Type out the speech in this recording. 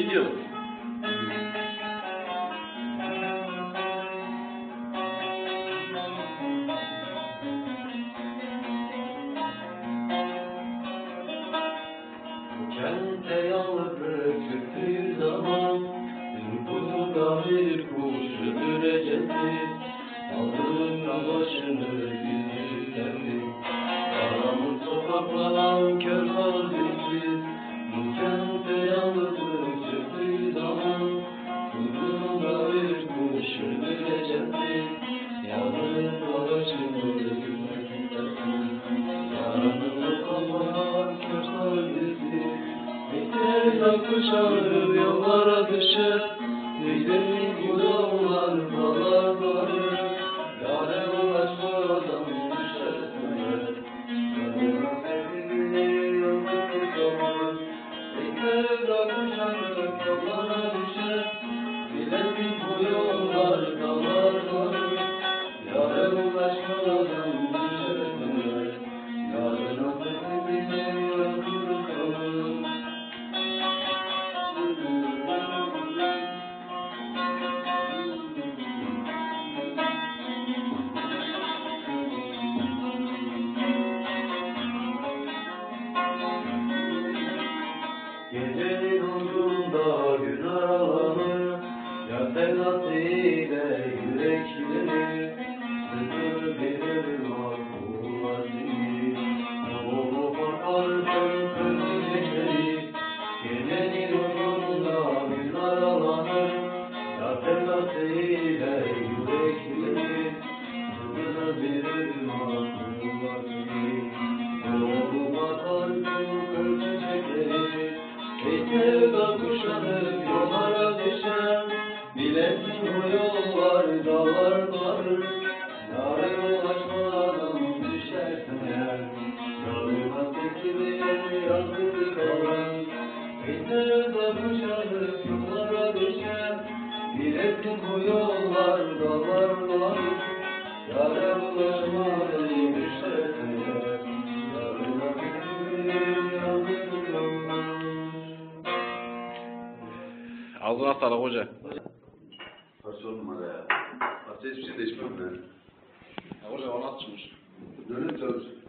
видел Yavrı çıktığı zaman. Uykuda bir kuş öldürecekti. Aldığında başını yüzüklendi Karanlık sokaklara kör Bu Bekler kuşanır yollara düşer. Bu yollar dağlar varır Yâre Yanına sevdiğini yıldızı kalır Bekler kuşanır yollara düşer. Gidelim bu yollar yazgı kalır Sevda kuşanıp yollara düşen bu yollar Ağzına sağlık hoca. Kaç numara ya? Parça hiçbir şey değişmem ben. Ya hoca o nasıl çıkmış? Dönün çalışın.